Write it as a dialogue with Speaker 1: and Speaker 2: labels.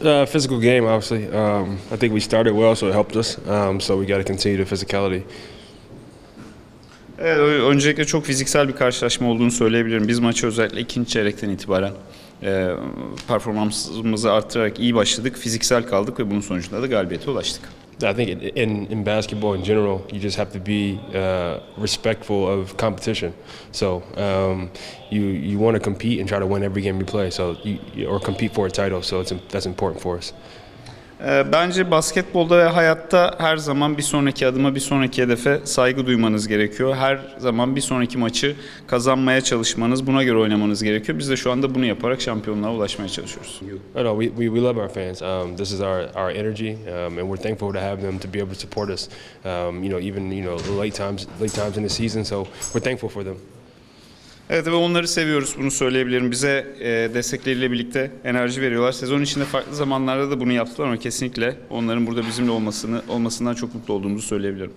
Speaker 1: Uh, physical game, obviously. Um, I think we started well, so it helped us. Um, so we got to continue the physicality.
Speaker 2: Evet, öncelikle çok fiziksel bir karşılaşma olduğunu söyleyebilirim. Biz maçı özellikle ikinci çeyrekten itibaren e, performansımızı arttırarak iyi başladık. Fiziksel kaldık ve bunun sonucunda da galibiyete ulaştık.
Speaker 1: I think in, in, basketball in general, you just have to be uh, respectful of competition. So um, you you want to compete and try to win every game you play. So you, or compete for a title. So it's that's important for us.
Speaker 2: E, Bence basketbolda ve hayatta her zaman bir sonraki adıma, bir sonraki hedefe saygı duymanız gerekiyor. Her zaman bir sonraki maçı kazanmaya çalışmanız, buna göre oynamanız gerekiyor. Biz de şu anda bunu yaparak şampiyonluğa ulaşmaya çalışıyoruz.
Speaker 1: No, no, we, we, we love our fans. Um, this is our, our energy, um, and we're thankful to have them to be able to support us. Um, you know, even you know late times late times in the season. So we're thankful for them.
Speaker 2: Evet ve onları seviyoruz bunu söyleyebilirim. Bize e, destekleriyle birlikte enerji veriyorlar. Sezon içinde farklı zamanlarda da bunu yaptılar ama kesinlikle onların burada bizimle olmasını olmasından çok mutlu olduğumuzu söyleyebilirim.